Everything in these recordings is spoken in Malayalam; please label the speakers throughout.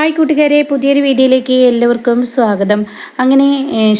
Speaker 1: ഹായ് കൂട്ടുകാരെ പുതിയൊരു വീഡിയോയിലേക്ക് എല്ലാവർക്കും സ്വാഗതം. അങ്ങനെ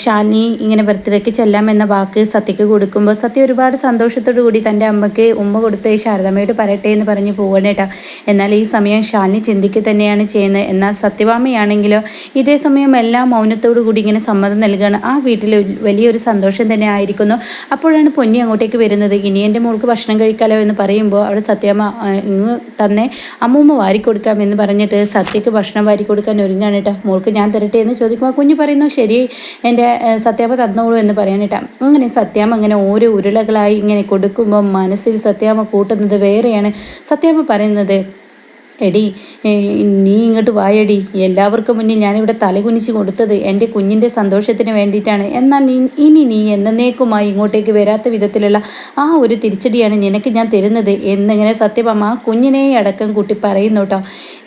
Speaker 1: ശാലിനി ഇങ്ങനെ ബർത്ത്ഡേക്ക് ചെല്ലാം എന്ന വാക്ക് സത്യക്ക് കൊടുക്കുമ്പോൾ സത്യ ഒരുപാട് സന്തോഷത്തോടു കൂടി തന്റെ അമ്മയ്ക്ക് ഉമ്മ കൊടുത്ത് ശാരദമ്മയോട് പറയട്ടെ എന്ന് പറഞ്ഞ് പോകണേട്ടാ എന്നാൽ ഈ സമയം ശാലിനി ചിന്തിക്ക് തന്നെയാണ് ചെയ്യുന്നത്. എന്നാൽ സത്യവാമയാണെങ്കിലോ ഇതേ സമയം എല്ലാ മൗനത്തോടു കൂടി ഇങ്ങനെ സമ്മതം നൽകുകയാണ് ആ വീട്ടിൽ വലിയൊരു സന്തോഷം തന്നെ ആയിരിക്കുന്നു. അപ്പോഴാണ് പൊന്നി അങ്ങോട്ടേക്ക് വരുന്നത്. ഇനി എന്റെ മോൾക്ക് ഭക്ഷണം കഴിക്കാലോ എന്ന് പറയുമ്പോൾ അവിടെ സത്യമ്മ ഇങ്ങ് തന്നെ അമ്മൂമ്മ വാരിക്കൊടുക്കാം എന്ന് പറഞ്ഞിട്ട് സത്യക്ക് ഭക്ഷണം വാരി കൊടുക്കാൻ ഒരുങ്ങാണ് കേട്ടോ മോൾക്ക് ഞാൻ തരട്ടെ എന്ന് ചോദിക്കുമ്പോൾ കുഞ്ഞ് പറയുന്നു ശരി എന്റെ സത്യാമ്മ തന്നോളൂ എന്ന് പറയാൻ കേട്ടോ അങ്ങനെ സത്യാമ്മ അങ്ങനെ ഓരോ ഉരുളകളായി ഇങ്ങനെ കൊടുക്കുമ്പോൾ മനസ്സിൽ സത്യാമ്മ കൂട്ടുന്നത് വേറെയാണ്. സത്യാമ്മ പറയുന്നത് എടി നീ ഇങ്ങോട്ട് വായടി. എല്ലാവർക്കും മുന്നിൽ ഞാനിവിടെ തലകുനിച്ച് കൊടുത്തത് എന്റെ കുഞ്ഞിന്റെ സന്തോഷത്തിന് വേണ്ടിയിട്ടാണ്. എന്നാൽ നീ ഇനി നീ എന്നേക്കുമായി ഇങ്ങോട്ടേക്ക് വരാത്ത വിധത്തിലുള്ള ആ ഒരു തിരിച്ചടിയാണ് നിനക്ക് ഞാൻ തരുന്നത് എന്നിങ്ങനെ സത്യഭാമ കുഞ്ഞിനെ അടക്കം കൂട്ടി പറയുന്നു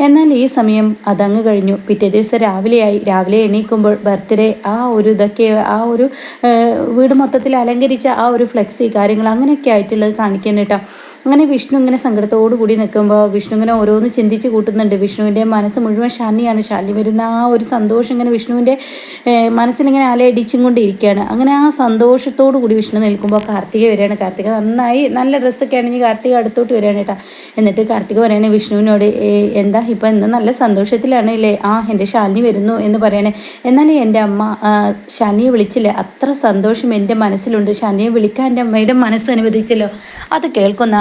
Speaker 1: എന്നാൽ ഈ സമയം അതങ്ങ് കഴിഞ്ഞു. പിറ്റേ ദിവസം രാവിലെയായി. രാവിലെ എണീക്കുമ്പോൾ ബർത്ത്ഡേ ആ ഒരു ഇതൊക്കെ ആ ഒരു വീട് മൊത്തത്തിൽ അലങ്കരിച്ച ആ ഒരു ഫ്ലെക്സി കാര്യങ്ങൾ അങ്ങനെയൊക്കെ ആയിട്ടുള്ളത് കാണിക്കുന്നു കേട്ടോ. അങ്ങനെ വിഷ്ണു ഇങ്ങനെ സങ്കടത്തോടു കൂടി നിൽക്കുമ്പോൾ വിഷ്ണു ഇങ്ങനെ ഓരോന്ന് ചിന്തിച്ച് കൂട്ടുന്നുണ്ട്. വിഷ്ണുവിന്റെ മനസ്സ് മുഴുവൻ ഷാനിയാണ് ഷാനി വരുന്ന ആ ഒരു സന്തോഷം ഇങ്ങനെ വിഷ്ണുവിന്റെ മനസ്സിലിങ്ങനെ അലയടിച്ചും കൊണ്ടിരിക്കുകയാണ് അങ്ങനെ ആ സന്തോഷത്തോടു കൂടി വിഷ്ണു നിൽക്കുമ്പോൾ കാർത്തിക വരികയാണ്. കാർത്തിക നന്നായി നല്ല ഡ്രസ്സൊക്കെ ആണെങ്കിൽ കാർത്തിക അടുത്തോട്ട് വരികയാണ് കേട്ടോ. എന്നിട്ട് കാർത്തിക പറയണേ വിഷ്ണുവിനോട് എന്താ ഇപ്പം ഇന്ന് നല്ല സന്തോഷത്തിലാണ് അല്ലേ ആ എന്റെ ശാലിനി വരുന്നു എന്ന് പറയണേ. എന്നാലേ എന്റെ അമ്മ ശാലിനിയെ വിളിച്ചില്ലേ. അത്ര സന്തോഷം എന്റെ മനസ്സിലുണ്ട്. ശാലിനിയെ വിളിക്കാൻ എന്റെ അമ്മയുടെ മനസ്സ് അനുവദിച്ചല്ലോ. അത് കേൾക്കുന്ന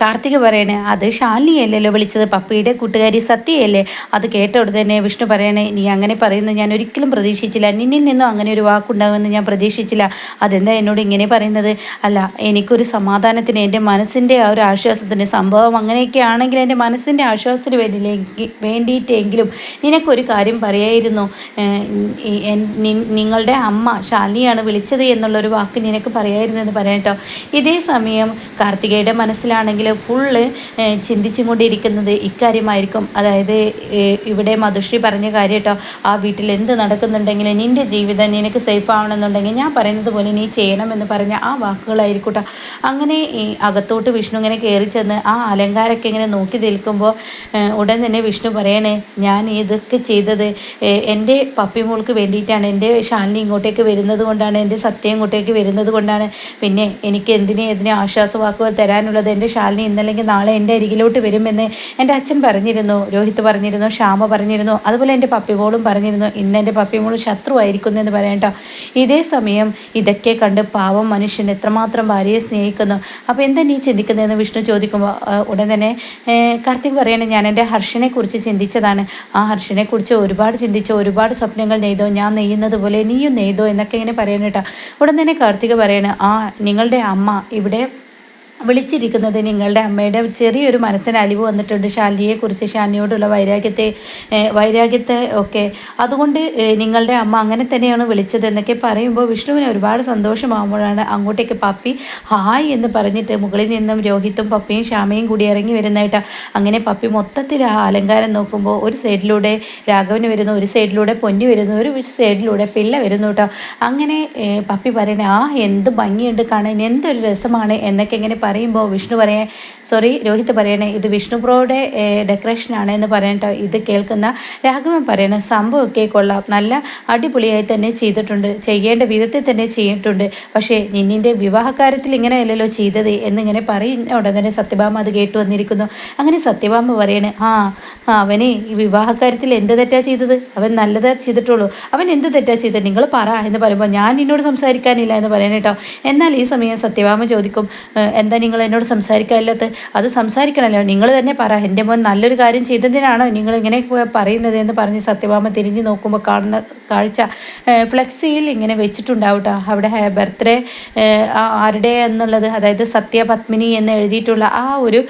Speaker 1: കാർത്തിക പറയണേ അത് ശാലിനിയല്ലല്ലോ വിളിച്ചത്? പപ്പിയുടെ കൂട്ടുകാരി സത്യയല്ലേ? അത് കേട്ട ഉടനെ തന്നെ വിഷ്ണു പറയണേ നീ അങ്ങനെ പറയുന്നത് ഞാൻ ഒരിക്കലും പ്രതീക്ഷിച്ചില്ല. നിന്നിൽ നിന്നും അങ്ങനെ ഒരു വാക്കുണ്ടാകുമെന്ന് ഞാൻ പ്രതീക്ഷിച്ചില്ല. അതെന്താ എന്നോട് ഇങ്ങനെ പറയുന്നത്? അല്ല എനിക്കൊരു സമാധാനത്തിന് എന്റെ മനസ്സിന്റെ ആ ഒരു ആശ്വാസത്തിന് സംഭവം അങ്ങനെയൊക്കെ ആണെങ്കിൽ എന്റെ മനസ്സിന്റെ ആശ്വാസത്തിന് വേണ്ടിയില്ലെങ്കിൽ വേണ്ടിയിട്ടെങ്കിലും നിനക്കൊരു കാര്യം പറയായിരുന്നു. നിങ്ങളുടെ അമ്മ ശാലിനിയാണ് വിളിച്ചത് എന്നുള്ളൊരു വാക്ക് നിനക്ക് പറയായിരുന്നു എന്ന് പറയട്ടോ ഇതേ സമയം കാർത്തികയുടെ മനസ്സ് മനസ്സിലാണെങ്കിൽ ഫുള്ള് ചിന്തിച്ചും കൊണ്ടിരിക്കുന്നത് ഇക്കാര്യമായിരിക്കും. അതായത് ഇവിടെ മധുശ്രീ പറഞ്ഞ കാര്യം കേട്ടോ ആ വീട്ടിൽ എന്ത് നടക്കുന്നുണ്ടെങ്കിലും നിന്റെ ജീവിതം നിനക്ക് സേഫ് ആവണമെന്നുണ്ടെങ്കിൽ ഞാൻ പറയുന്നത് പോലെ നീ ചെയ്യണമെന്ന് പറഞ്ഞ ആ വാക്കുകളായിരിക്കട്ടോ. അങ്ങനെ ഈ അകത്തോട്ട് വിഷ്ണു ഇങ്ങനെ കയറി ചെന്ന് ആ അലങ്കാരമൊക്കെ ഇങ്ങനെ നോക്കി നിൽക്കുമ്പോൾ ഉടൻ തന്നെ വിഷ്ണു പറയണേ ഞാൻ ഇതൊക്കെ ചെയ്തത് എന്റെ പപ്പിമോൾക്ക് വേണ്ടിയിട്ടാണ് എന്റെ ശാലിനി ഇങ്ങോട്ടേക്ക് വരുന്നത് കൊണ്ടാണ് എന്റെ സത്യം ഇങ്ങോട്ടേക്ക് വരുന്നത് കൊണ്ടാണ്. പിന്നെ എനിക്ക് എന്തിനെ എന്തിനെ ആശ്വാസവാക്കുകൾ തരാനുള്ളത്? എന്റെ ശാലിനി ഇന്നല്ലെങ്കിൽ നാളെ എന്റെ അരികിലോട്ട് വരുമെന്ന് എന്റെ അച്ഛൻ പറഞ്ഞിരുന്നു രോഹിത് പറഞ്ഞിരുന്നു ശ്യാമ പറഞ്ഞിരുന്നു അതുപോലെ എന്റെ പപ്പിമോളും പറഞ്ഞിരുന്നു ഇന്ന് എന്റെ പപ്പിമോൾ ശത്രുവായിരിക്കുന്നു എന്ന് പറയട്ടോ ഇതേ സമയം ഇതൊക്കെ കണ്ട് പാവം മനുഷ്യൻ എത്രമാത്രം ഭാര്യയെ സ്നേഹിക്കുന്നു. അപ്പോൾ എന്താ നീ ചിന്തിക്കുന്നതെന്ന് വിഷ്ണു ചോദിക്കുമ്പോൾ ഉടൻ തന്നെ കാർത്തിക് പറയണേ ഞാൻ എന്റെ ഹർഷനെ കുറിച്ച് ചിന്തിച്ചതാണ്. ആ ഹർഷനെ കുറിച്ച് ഒരുപാട് ചിന്തിച്ച് ഒരുപാട് സ്വപ്നങ്ങൾ നെയ്തോ ഞാൻ നെയ്യുന്നത് പോലെ നീയും നെയ്തോ എന്നൊക്കെ ഇങ്ങനെ പറയണേട്ടാ ഉടൻ തന്നെ കാർത്തിക് പറയണേ ആ നിങ്ങളുടെ അമ്മ ഇവിടെ വിളിച്ചിരിക്കുന്നത് നിങ്ങളുടെ അമ്മയുടെ ചെറിയൊരു മനസ്സിന് അലിവ് വന്നിട്ടുണ്ട്. ശാലിനിയെക്കുറിച്ച് ശാലിനിയോടുള്ള വൈരാഗ്യത്തെ വൈരാഗ്യത്തെ ഒക്കെ. അതുകൊണ്ട് നിങ്ങളുടെ അമ്മ അങ്ങനെ തന്നെയാണ് വിളിച്ചത് എന്നൊക്കെ പറയുമ്പോൾ വിഷ്ണുവിന് ഒരുപാട് സന്തോഷമാകുമ്പോഴാണ് അങ്ങോട്ടേക്ക് പപ്പി ഹായ് എന്ന് പറഞ്ഞിട്ട് മുകളിൽ നിന്നും രോഹിത്തും പപ്പിയും ശ്യാമയും കൂടി ഇറങ്ങി വരുന്നതായിട്ട്. അങ്ങനെ പപ്പി മൊത്തത്തിൽ ആ അലങ്കാരം നോക്കുമ്പോൾ ഒരു സൈഡിലൂടെ രാഘവന് വരുന്നു ഒരു സൈഡിലൂടെ പൊന്നി വരുന്നു ഒരു സൈഡിലൂടെ പിള്ള വരുന്നു കേട്ടോ. അങ്ങനെ പപ്പി പറയുന്നത് ആ എന്ത് ഭംഗിയുണ്ട് കാണാൻ എന്തൊരു രസമാണ് എന്നൊക്കെ ഇങ്ങനെ പറയുമ്പോൾ വിഷ്ണു പറയേ സോറി രോഹിത് പറയണേ ഇത് വിഷ്ണു പ്രോയുടെ ഡെക്കറേഷനാണ് എന്ന് പറയട്ടോ ഇത് കേൾക്കുന്ന രാഘവൻ പറയണ സംഭവമൊക്കെ കൊള്ളാം. നല്ല അടിപൊളിയായി തന്നെ ചെയ്തിട്ടുണ്ട്. ചെയ്യേണ്ട വിധത്തിൽ തന്നെ ചെയ്തിട്ടുണ്ട്. പക്ഷേ നിന്നിന്റെ വിവാഹകാര്യത്തിൽ ഇങ്ങനെയല്ലല്ലോ ചെയ്തത് എന്നിങ്ങനെ പറയുന്ന ഉടൻ തന്നെ സത്യഭാമ അത് കേട്ടു വന്നിരിക്കുന്നു. അങ്ങനെ സത്യഭാമ പറയണേ ആ അവനെ ഈ വിവാഹകാര്യത്തിൽ എന്ത് തെറ്റാ ചെയ്തത്? അവൻ നല്ലതാ ചെയ്തിട്ടുള്ളൂ. അവൻ എന്ത് തെറ്റാ ചെയ്തത്? നിങ്ങൾ പറ എന്ന് പറയുമ്പോൾ ഞാൻ നിന്നോട് സംസാരിക്കാനില്ല എന്ന് പറയണേട്ടോ എന്നാൽ ഈ സമയം സത്യഭാമ ചോദിക്കും എന്താ നിങ്ങൾ എന്നോട് സംസാരിക്കാനില്ലാത്ത അത് സംസാരിക്കണമല്ലോ നിങ്ങൾ തന്നെ പറ. എന്റെ മോൻ നല്ലൊരു കാര്യം ചെയ്തതിനാണോ നിങ്ങൾ ഇങ്ങനെ പറയുന്നത് എന്ന് പറഞ്ഞ് സത്യഭാമ തിരിഞ്ഞു നോക്കുമ്പോൾ കാണുന്ന കാഴ്ച ഫ്ലെക്സിയിൽ ഇങ്ങനെ വെച്ചിട്ടുണ്ടാവട്ടോ. അവിടെ ബർത്ത്ഡേ ആരുടെ എന്നുള്ളത് അതായത് സത്യപത്മിനി എന്ന് എഴുതിയിട്ടുള്ള ആ ഒരു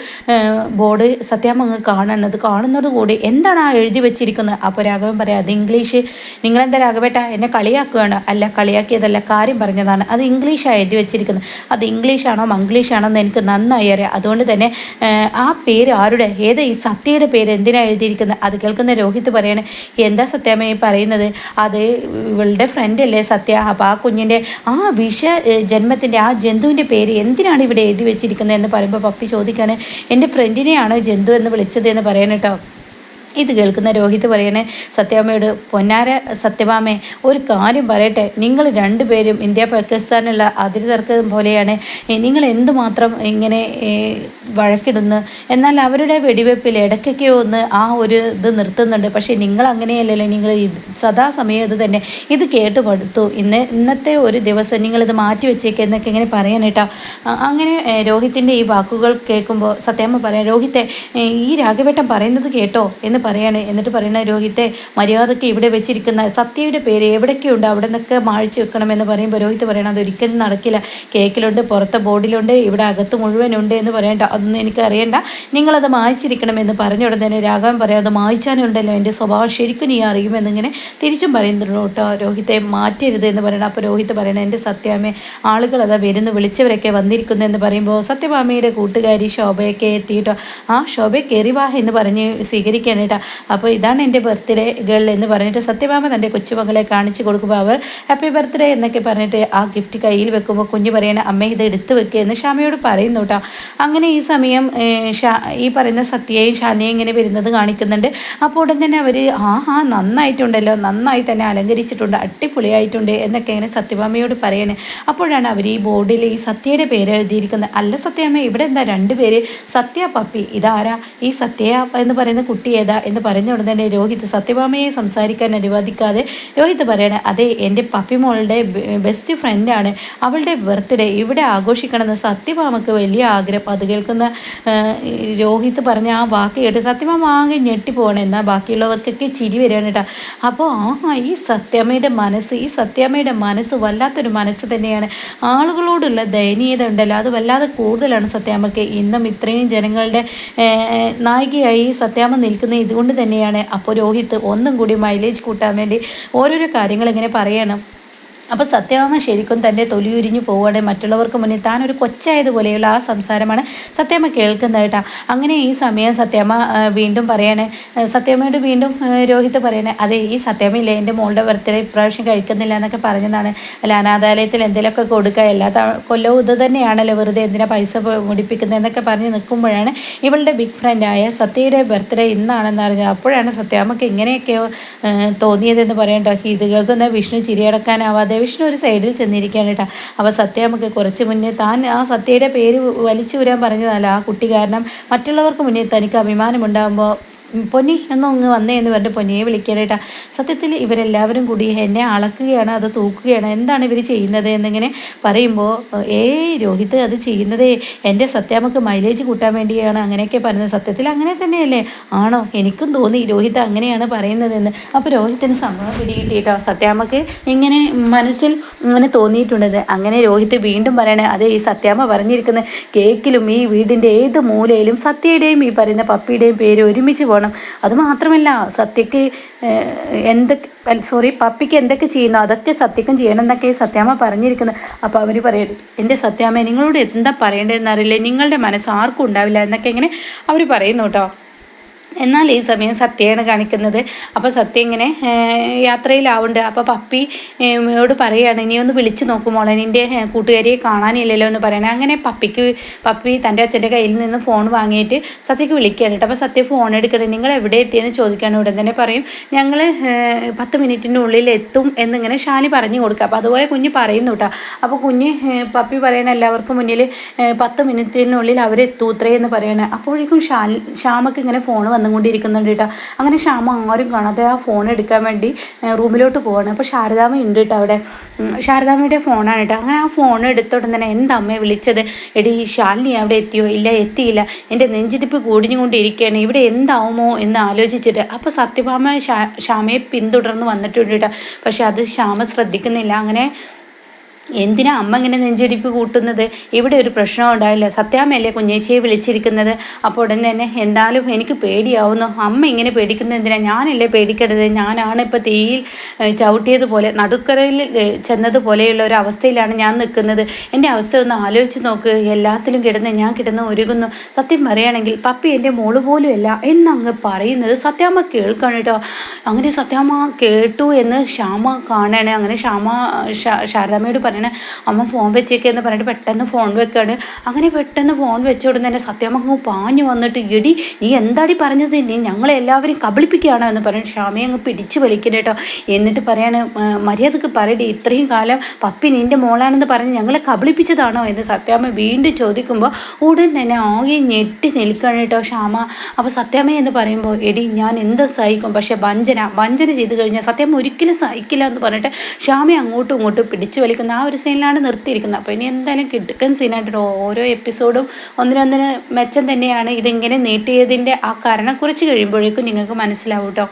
Speaker 1: ബോർഡ് സത്യാമ്മ കാണുന്നത് കാണുന്നത് കൂടി എന്താണ് ആ എഴുതി വെച്ചിരിക്കുന്നത്? അപ്പോൾ രാഘവൻ പറയാം അത് ഇംഗ്ലീഷ്. നിങ്ങളെന്താ രാഘവേട്ട എന്നെ കളിയാക്കുകയാണ്. അല്ല കളിയാക്കിയതല്ല കാര്യം പറഞ്ഞതാണ്. അത് ഇംഗ്ലീഷാണ് എഴുതി വെച്ചിരിക്കുന്നത്. അത് ഇംഗ്ലീഷാണോ മംഗ്ലീഷാണോ എന്ന് എനിക്ക് നന്നായി അറിയാം. അതുകൊണ്ട് തന്നെ ആ പേര് ആരുടെ? ഏത് ഈ സത്യയുടെ പേര് എന്തിനാണ് എഴുതിയിരിക്കുന്നത്? അത് കേൾക്കുന്ന രോഹിത് പറയണേ എന്താ സത്യാമ്മ പറയുന്നത്? അത് ഇവളുടെ ഫ്രണ്ട് അല്ലേ സത്യ? അപ്പോൾ ആ കുഞ്ഞിന്റെ ആ വിഷ ജന്മത്തിന്റെ ആ ജന്തുവിന്റെ പേര് എന്തിനാണ് ഇവിടെ എഴുതി വെച്ചിരിക്കുന്നത്? എന്ന് പറയുമ്പോൾ പപ്പി ചോദിക്കുകയാണ് എന്റെ ഫ്രണ്ടിനെയാണ് ജന്തു എന്ന് വിളിച്ചത് എന്ന് പറയണേട്ടോ ഇത് കേൾക്കുന്ന രോഹിത് പറയണേ സത്യാമ്മയോട് പൊന്നാര സത്യഭാമേ ഒരു കാര്യം പറയട്ടെ. നിങ്ങൾ രണ്ടുപേരും ഇന്ത്യ പാകിസ്ഥാനുള്ള അതിരി തർക്കം പോലെയാണ് നിങ്ങൾ എന്തുമാത്രം ഇങ്ങനെ വഴക്കിടുന്നു? എന്നാൽ അവരുടെ വെടിവെപ്പിൽ ഇടയ്ക്കൊക്കെ ഒന്ന് ആ ഒരു ഇത് നിർത്തുന്നുണ്ട്. പക്ഷേ നിങ്ങൾ അങ്ങനെയല്ലല്ലോ. നിങ്ങൾ സദാസമയം ഇത് തന്നെ. ഇത് കേട്ട് പടുത്തു ഇന്ന് ഇന്നത്തെ ഒരു ദിവസം നിങ്ങളിത് മാറ്റി വെച്ചേക്ക് എന്നൊക്കെ ഇങ്ങനെ പറയാനേട്ടാ അങ്ങനെ രോഹിത്തിന്റെ ഈ വാക്കുകൾ കേൾക്കുമ്പോൾ സത്യാമ്മ പറയാം രോഹിത്തെ ഈ രാഘവേട്ടൻ പറയുന്നത് കേട്ടോ എന്ന് പറയാണ്. എന്നിട്ട് പറയണ രോഹിത്തെ മര്യാദയ്ക്ക് ഇവിടെ വെച്ചിരിക്കുന്ന സത്യയുടെ പേര് എവിടെയൊക്കെയുണ്ട് അവിടെ നിന്നൊക്കെ മാഴിച്ചു വെക്കണമെന്ന് പറയുമ്പോൾ രോഹിത് പറയണം അതൊരിക്കലും നടക്കില്ല. കേക്കിലുണ്ട് പുറത്തെ ബോർഡിലുണ്ട് ഇവിടെ അകത്ത് മുഴുവനുണ്ട് എന്ന് പറയണ്ട. അതൊന്നും എനിക്ക് അറിയണ്ട. നിങ്ങളത് മായ്ച്ചിരിക്കണം എന്ന് പറഞ്ഞ ഉടൻ തന്നെ രാഘവൻ പറയാം അത് മായ്ച്ചാനുണ്ടല്ലോ. എന്റെ സ്വഭാവം ശരിക്കും നീ അറിയുമെന്നിങ്ങനെ തിരിച്ചും പറയുന്നുണ്ട് കേട്ടോ. രോഹിത്തെ മാറ്റരുത് എന്ന് പറയണം. അപ്പോൾ രോഹിത് പറയണം എന്റെ സത്യാമ്മ ആളുകൾ അതാ വരുന്നു വിളിച്ചവരൊക്കെ വന്നിരിക്കുന്നു എന്ന് പറയുമ്പോൾ സത്യഭാമയുടെ കൂട്ടുകാരി ശോഭയൊക്കെ എത്തിയിട്ടോ. ആ ശോഭ കയറി വാ എന്ന് പറഞ്ഞ് സ്വീകരിക്കുകയാണ് കേട്ടോ അപ്പോൾ ഇതാണ് എന്റെ ബർത്ത്ഡേ ഗേൾ എന്ന് പറഞ്ഞിട്ട് സത്യഭാമ തന്റെ കൊച്ചുമകളെ കാണിച്ചു കൊടുക്കുമ്പോൾ അവർ ഹാപ്പി ബർത്ത്ഡേ എന്നൊക്കെ പറഞ്ഞിട്ട് ആ ഗിഫ്റ്റ് കയ്യിൽ വെക്കുമ്പോൾ കുഞ്ഞ് പറയണ അമ്മ ഇത് എടുത്ത് വെക്കുക എന്ന് ഷാമയോട് പറയുന്നു കേട്ടോ. അങ്ങനെ ഈ സമയം ഷാ ഈ പറയുന്ന സത്യയും ഷാനയും ഇങ്ങനെ വരുന്നത് കാണിക്കുന്നുണ്ട്. അപ്പോൾ ഉടൻ തന്നെ അവർ ആ ആ നന്നായിട്ടുണ്ടല്ലോ നന്നായി തന്നെ അലങ്കരിച്ചിട്ടുണ്ട് അടിപൊളിയായിട്ടുണ്ട് എന്നൊക്കെ ഇങ്ങനെ സത്യഭാമയോട് പറയണേ. അപ്പോഴാണ് അവർ ഈ ബോർഡിൽ ഈ സത്യയുടെ പേര് എഴുതിയിരിക്കുന്നത്. അല്ല സത്യാമ്മ ഇവിടെ എന്താ രണ്ട് പേര്? സത്യ പപ്പി ഇതാരാ? ഈ സത്യ എന്ന് പറയുന്ന കുട്ടി ഏതാ? എന്ന് പറഞ്ഞ ഉടൻ തന്നെ രോഹിത് സത്യഭാമയെ സംസാരിക്കാൻ അനുവദിക്കാതെ രോഹിത് പറയണേ അതെ എന്റെ പപ്പി മോളുടെ ബെസ്റ്റ് ഫ്രണ്ടാണ് അവളുടെ ബർത്ത്ഡേ ഇവിടെ ആഘോഷിക്കണമെന്ന് സത്യഭാമക്ക് വലിയ ആഗ്രഹം. അത് കേൾക്കുന്ന രോഹിത് പറഞ്ഞ ആ വാക്ക് കേട്ട് സത്യഭാമ ആകെ ഞെട്ടിപ്പോകണം എന്നാൽ ബാക്കിയുള്ളവർക്കൊക്കെ ചിരി വരികയാണ് കേട്ടോ. അപ്പോൾ ആ ഈ സത്യാമ്മയുടെ മനസ്സ് ഈ സത്യാമ്മയുടെ മനസ്സ് വല്ലാത്തൊരു മനസ്സ് തന്നെയാണ്. ആളുകളോടുള്ള ദയനീയത ഉണ്ടല്ലോ അത് വല്ലാതെ കൂടുതലാണ് സത്യാമ്മയ്ക്ക് ഇന്നും ഇത്രയും ജനങ്ങളുടെ നായികയായി സത്യാമ്മ നിൽക്കുന്നത് ഇതുകൊണ്ട് തന്നെയാണ് അപ്പോൾ രോഹിത് ഒന്നും കൂടി മൈലേജ് കൂട്ടാൻ വേണ്ടി ഓരോരോ കാര്യങ്ങൾ ഇങ്ങനെ പറയണം. അപ്പോൾ സത്യഭാമ ശരിക്കും തന്റെ തൊലിയുരിഞ്ഞു പോവുകയാണ്. മറ്റുള്ളവർക്ക് മുന്നിൽ താൻ ഒരു കൊച്ചായതുപോലെയുള്ള ആ സംസാരമാണ് സത്യമ്മ കേൾക്കുന്നതായിട്ടാ അങ്ങനെ ഈ സമയം സത്യമ്മ വീണ്ടും പറയാണ്. സത്യമ്മയോട് വീണ്ടും രോഹിത് പറയണേ അതെ ഈ സത്യമ്മയില്ലേ എന്റെ മോളുടെ ബർത്ത്ഡേ ഇപ്രാവശ്യം കഴിക്കുന്നില്ല എന്നൊക്കെ പറഞ്ഞതാണ്. അല്ല അനാഥാലയത്തിൽ എന്തെങ്കിലുമൊക്കെ കൊടുക്കുക എല്ലാ കൊല്ലവും ഇത് തന്നെയാണല്ലോ വെറുതെ എന്തിനാ പൈസ മുടിപ്പിക്കുന്നത് എന്നൊക്കെ പറഞ്ഞ് നിൽക്കുമ്പോഴാണ് ഇവളുടെ ബിഗ് ഫ്രണ്ടായ സത്യയുടെ ബർത്ത്ഡേ ഇന്നാണെന്ന് അറിഞ്ഞത്. അപ്പോഴാണ് സത്യാമ്മക്ക് ഇങ്ങനെയൊക്കെയോ തോന്നിയതെന്ന് പറയണ്ടോ? ഇത് കേൾക്കുന്ന വിഷ്ണു ചിരിയടക്കാനാവാതെ വിഷ്ണു ഒരു സൈഡിൽ ചെന്നിരിക്കുകയാണ് കേട്ടോ. അപ്പോൾ സത്യാമ്മക്ക് കുറച്ച് മുന്നേ താൻ ആ സത്യയുടെ പേര് വലിച്ചു വരാൻ പറഞ്ഞതല്ല ആ കുട്ടി കാരണം മറ്റുള്ളവർക്ക് മുന്നിൽ തനിക്ക് അഭിമാനമുണ്ടാകുമ്പോൾ പൊന്നി എന്നോ അങ്ങ് വന്നേ എന്ന് പറഞ്ഞിട്ട് പൊന്നിയെ വിളിക്കാനായിട്ടാ. സത്യത്തിൽ ഇവരെല്ലാവരും കൂടി എന്നെ അളക്കുകയാണ് അത് തൂക്കുകയാണ് എന്താണ് ഇവർ ചെയ്യുന്നത് എന്നിങ്ങനെ പറയുമ്പോൾ ഏ രോഹിത് അത് ചെയ്യുന്നതേ എന്റെ സത്യാമ്മക്ക് മൈലേജ് കൂട്ടാൻ വേണ്ടിയാണ് അങ്ങനെയൊക്കെ പറയുന്നത്. സത്യത്തിൽ അങ്ങനെ തന്നെയല്ലേ? ആണോ? എനിക്കും തോന്നി രോഹിത് അങ്ങനെയാണ് പറയുന്നതെന്ന്. അപ്പോൾ രോഹിത്തിന് സംഭവം പിടികിട്ടിട്ടോ സത്യാമ്മക്ക് ഇങ്ങനെ മനസ്സിൽ ഇങ്ങനെ തോന്നിയിട്ടുണ്ടത് അങ്ങനെ രോഹിത് വീണ്ടും പറയണേ അത് ഈ സത്യാമ്മ പറഞ്ഞിരിക്കുന്ന കേക്കിലും ഈ വീടിന്റെ ഏത് മൂലയിലും സത്യയുടെയും ഈ പറയുന്ന പപ്പിയുടെയും പേര് ഒരുമിച്ച് പോകണം അത് മാത്രമല്ല സത്യക്ക് എന്തൊക്കെ സോറി പപ്പിക്ക് എന്തൊക്കെ ചെയ്യുന്നു അതൊക്കെ സത്യക്കും ചെയ്യണം എന്നൊക്കെ സത്യാമ്മ പറഞ്ഞിരിക്കുന്നത് അപ്പോൾ അവർ പറയും എന്റെ സത്യാമ്മ നിങ്ങളോട് എന്താ പറയേണ്ടതെന്നറിയില്ലേ നിങ്ങളുടെ മനസ്സ് ആർക്കും ഉണ്ടാവില്ല എന്നൊക്കെ ഇങ്ങനെ അവർ പറയുന്നു കേട്ടോ. എന്നാൽ ഈ സമയം സത്യയാണ് കാണിക്കുന്നത്. അപ്പോൾ സത്യ ഇങ്ങനെ യാത്രയിലാവുണ്ട്. അപ്പോൾ പപ്പി യോട് പറയുകയാണ് ഇനി ഒന്ന് വിളിച്ചു നോക്കുമോളെ നിന്റെ ഏഹ്, കൂട്ടുകാരിയെ കാണാനില്ലല്ലോ എന്ന് പറയണേ. അങ്ങനെ പപ്പിക്ക് പപ്പി തന്റെ അച്ഛന്റെ കയ്യിൽ നിന്ന് ഫോൺ വാങ്ങിയിട്ട് സത്യക്ക് വിളിക്കുകയാണ് കേട്ടോ. അപ്പോൾ സത്യ ഫോൺ എടുക്കണേ നിങ്ങൾ എവിടെ എത്തിയെന്ന് ചോദിക്കുകയാണ് ഉടൻ തന്നെ പറയും ഞങ്ങൾ പത്ത് മിനിറ്റിന്റെ ഉള്ളിൽ എത്തും എന്നിങ്ങനെ ഷാനി പറഞ്ഞു കൊടുക്കുക. അപ്പോൾ അതുപോലെ കുഞ്ഞ് പറയുന്നു കേട്ടോ. അപ്പോൾ കുഞ്ഞ് പപ്പി പറയണ എല്ലാവർക്കും മുന്നിൽ പത്ത് മിനിറ്റിനുള്ളിൽ അവരെത്തൂത്രേ എന്ന് പറയണേ. അപ്പോഴേക്കും ഷാൻ ഷാമക്ക് ഇങ്ങനെ ഫോൺ വന്നുകൊണ്ടിരിക്കുന്നുണ്ട് കേട്ടോ അങ്ങനെ ക്ഷാമ ആരും കാണാതെ ആ ഫോൺ എടുക്കാൻ വേണ്ടി റൂമിലോട്ട് പോവാണ്. അപ്പോൾ ശാരദാമ ഉണ്ട് കേട്ടോ അവിടെ. ശാരദാമ്മയുടെ ഫോണാണ് കേട്ടോ അങ്ങനെ ആ ഫോൺ എടുത്ത തന്നെ എന്താ അമ്മയെ വിളിച്ചത്? എടി ശാലിനി അവിടെ എത്തിയോ? ഇല്ല എത്തിയില്ല. എന്റെ നെഞ്ചിടിപ്പ് കൂടിഞ്ഞുകൊണ്ടിരിക്കുകയാണ്. ഇവിടെ എന്താവുമോ എന്ന് ആലോചിച്ചിട്ട്. അപ്പോൾ സത്യഭാമ ഷാമയെ പിന്തുടർന്ന് വന്നിട്ടുണ്ട് കേട്ടോ പക്ഷെ അത് ശ്യാമ ശ്രദ്ധിക്കുന്നില്ല. അങ്ങനെ എന്തിനാ അമ്മ ഇങ്ങനെ നെഞ്ചടിപ്പ് കൂട്ടുന്നത്? ഇവിടെ ഒരു പ്രശ്നം ഉണ്ടായില്ല. സത്യാമ്മയല്ലേ കുഞ്ഞേച്ചിയെ വിളിച്ചിരിക്കുന്നത്? അപ്പോൾ ഉടൻ തന്നെ എന്തായാലും എനിക്ക് പേടിയാവുന്നു. അമ്മ ഇങ്ങനെ പേടിക്കുന്നത് എന്തിനാ? ഞാനല്ലേ പേടിക്കരുത് ഞാനാണ് ഇപ്പോൾ തീയിൽ ചവിട്ടിയതുപോലെ നടുക്കരയിൽ ചെന്നതുപോലെയുള്ള ഒരു അവസ്ഥയിലാണ് ഞാൻ നിൽക്കുന്നത്. എന്റെ അവസ്ഥ ഒന്ന് ആലോചിച്ച് നോക്ക്. എല്ലാത്തിലും കിടന്ന് ഞാൻ കിടന്ന് ഒരുങ്ങുന്നു. സത്യം പറയുകയാണെങ്കിൽ പപ്പി എന്റെ മോൾ പോലും അല്ല എന്നങ്ങ് പറയുന്നത് സത്യാമ്മ കേൾക്കാണ് കേട്ടോ. അങ്ങനെ സത്യാമ്മ കേട്ടു എന്ന് ക്ഷാമ കാണാണ് അങ്ങനെ ശ്യാമ ശാരദാമ്മയോട് പറയണേ അമ്മ ഫോൺ വെച്ചേക്കെന്ന് പറഞ്ഞിട്ട് പെട്ടെന്ന് ഫോൺ വെക്കാണ്. അങ്ങനെ പെട്ടെന്ന് ഫോൺ വെച്ച ഉടനെ തന്നെ സത്യാമ്മ പാഞ്ഞു വന്നിട്ട് എടി നീ എന്താടി പറഞ്ഞത്? നീ ഞങ്ങളെ എല്ലാവരും കബളിപ്പിക്കുകയാണോ? എന്ന് പറഞ്ഞു ക്ഷമയെ അങ്ങ് പിടിച്ചു വലിക്കണം കേട്ടോ എന്നിട്ട് പറയാണ് "ആ, മര്യാദയ്ക്ക് പറയടി ഇത്രയും കാലം പപ്പി നിന്റെ മോളാണെന്ന് പറഞ്ഞ് ഞങ്ങളെ കബളിപ്പിച്ചതാണോ? എന്ന് സത്യാമ്മ വീണ്ടും ചോദിക്കുമ്പോൾ ഉടൻ തന്നെ ആകെ ഞെട്ടി നിൽക്കുകയാണ് കേട്ടോ ക്ഷാമ അപ്പോൾ സത്യാമ്മ എന്ന് പറയുമ്പോൾ എടി ഞാൻ എന്ത് സഹിക്കും പക്ഷേ വഞ്ചന വഞ്ചന ചെയ്ത് കഴിഞ്ഞാൽ സത്യാമ്മ ഒരിക്കലും സഹിക്കില്ല എന്ന് പറഞ്ഞിട്ട് ക്ഷാമയെ അങ്ങോട്ടും ഇങ്ങോട്ടും പിടിച്ചു വലിക്കുന്ന ആ ഒരു സീനിലാണ് നിർത്തിയിരിക്കുന്നത്. അപ്പോൾ ഇനി എന്തായാലും കിടുക്കൻ സീനായിട്ട് ഓരോ എപ്പിസോഡും ഒന്നിനൊന്നിന് മെച്ചം തന്നെയാണ് ഇതിങ്ങനെ നീട്ടിയതിന്റെ ആ കാരണം കുറച്ച് കഴിയുമ്പോഴേക്കും നിങ്ങൾക്ക് മനസ്സിലാവും കേട്ടോ